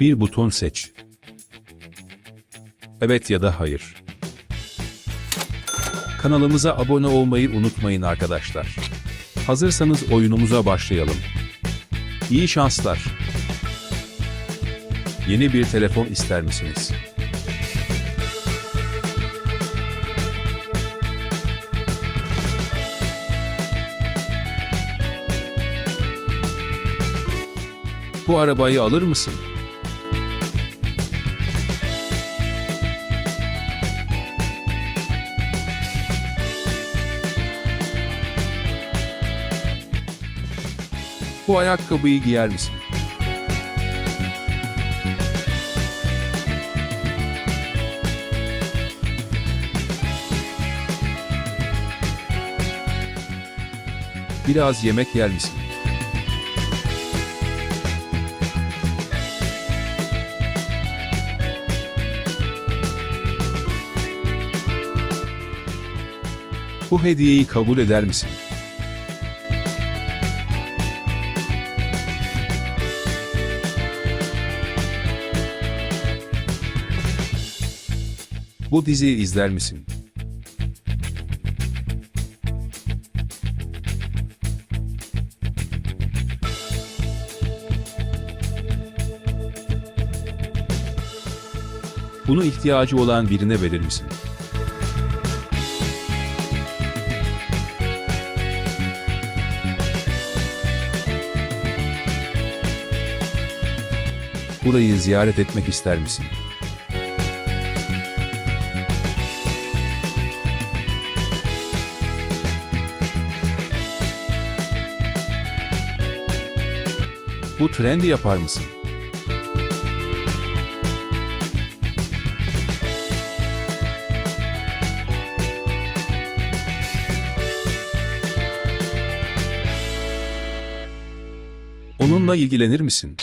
Bir buton seç. Evet ya da hayır. Kanalımıza abone olmayı unutmayın arkadaşlar. Hazırsanız oyunumuza başlayalım. İyi şanslar. Yeni bir telefon ister misiniz? Bu arabayı alır mısın? Bu ayakkabıyı giyer misin? Biraz yemek yer misin? Bu hediyeyi kabul eder misin? Bu diziyi izler misin? Bunu ihtiyacı olan birine verir misin? Burayı ziyaret etmek ister misin? Bu trendi yapar mısın? Onunla ilgilenir misin?